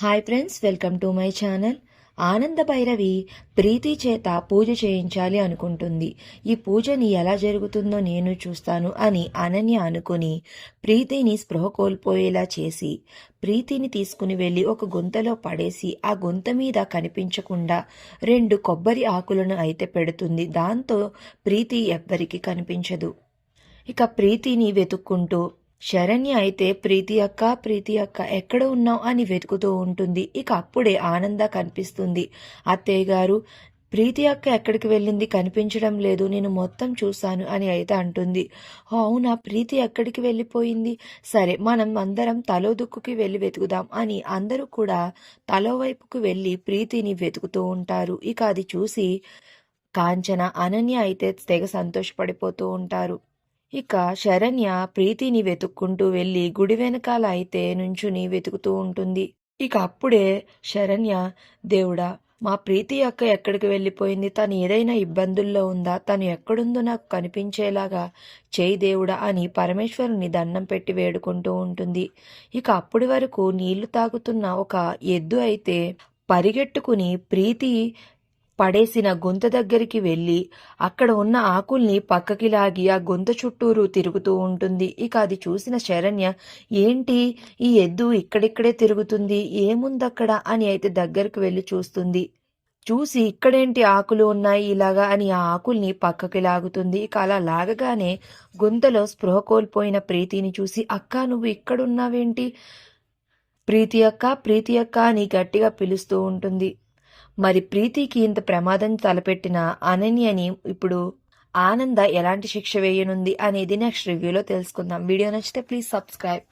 Hi friends welcome to my channel Ananda Bhairavi Preethi చేత పూజ చేయించాలి అనుకుంటుంది. ఈ పూజని ఎలా జరుగుతుందో నేను చూస్తాను అని అనన్య అనుకుని ప్రీతిని స్పృహ కోల్పోయేలా చేసి ప్రీతిని తీసుకుని వెళ్ళి ఒక గుంతలో పడేసి ఆ గుంత మీద కనిపించకుండా రెండు కొబ్బరి ఆకులను అయితే పెడుతుంది. దాంతో ప్రీతి ఎవ్వరికీ కనిపించదు. ఇక ప్రీతిని వెతుక్కుంటూ శరణ్య అయితే ప్రీతి అక్క ప్రీతి అక్క ఎక్కడ ఉన్నావు అని వెతుకుతూ ఉంటుంది. ఇక అప్పుడే ఆనంద కనిపిస్తుంది. అత్తయ్య గారు ప్రీతి అక్క ఎక్కడికి వెళ్ళింది కనిపించడం లేదు నేను మొత్తం చూశాను అని అయితే అంటుంది. అవునా ప్రీతి ఎక్కడికి వెళ్ళిపోయింది? సరే మనం అందరం తలో దుక్కుకి వెళ్ళి వెతుకుదాం అని అందరూ కూడా తలో వైపుకు వెళ్ళి ప్రీతిని వెతుకుతూ ఉంటారు. ఇక అది చూసి కాంచన అనన్య అయితే తెగ సంతోషపడిపోతూ ఉంటారు. ఇక శరణ్య ప్రీతిని వెతుక్కుంటూ వెళ్ళి గుడి వెనకాల అయితే నుంచుని వెతుకుతూ ఉంటుంది. ఇక అప్పుడే శరణ్య దేవుడా మా ప్రీతి అక్క ఎక్కడికి వెళ్ళిపోయింది? తను ఏదైనా ఇబ్బందుల్లో ఉందా? తను ఎక్కడుందో నాకు కనిపించేలాగా చేయి దేవుడా అని పరమేశ్వరుని దండం పెట్టి వేడుకుంటూ ఉంటుంది. ఇక అప్పటి వరకు నీళ్ళు తాగుతున్న ఒక ఎద్దు అయితే పరిగెట్టుకుని ప్రీతి పడేసిన గొంత దగ్గరికి వెళ్ళి అక్కడ ఉన్న ఆకుల్ని పక్కకి లాగి ఆ గొంత చుట్టూరు తిరుగుతూ ఉంటుంది. ఇక అది చూసిన శరణ్య ఏంటి? ఈ ఎద్దు ఇక్కడిక్కడే తిరుగుతుంది. ఏముందక్కడ? అని అయితే దగ్గరికి వెళ్ళి చూస్తుంది. చూసి ఇక్కడేంటి ఆకులు ఉన్నాయి ఇలాగా? అని ఆ ఆకుల్ని పక్కకి లాగుతుంది. ఇక అలా లాగగానే గుంతలో స్పృహ కోల్పోయిన ప్రీతిని చూసి అక్క నువ్వు ఇక్కడున్నావేంటి? ప్రీతి అక్క ప్రీతి అక్క అని గట్టిగా పిలుస్తూ ఉంటుంది. మరి ప్రీతికి ఇంత ప్రమాదం తలపెట్టిన అనన్యని ఇప్పుడు ఆనంద ఎలాంటి శిక్ష వేయనుంది అనేది నెక్స్ట్ రివ్యూలో తెలుసుకుందాం. వీడియో నచ్చితే ప్లీజ్ సబ్స్క్రైబ్.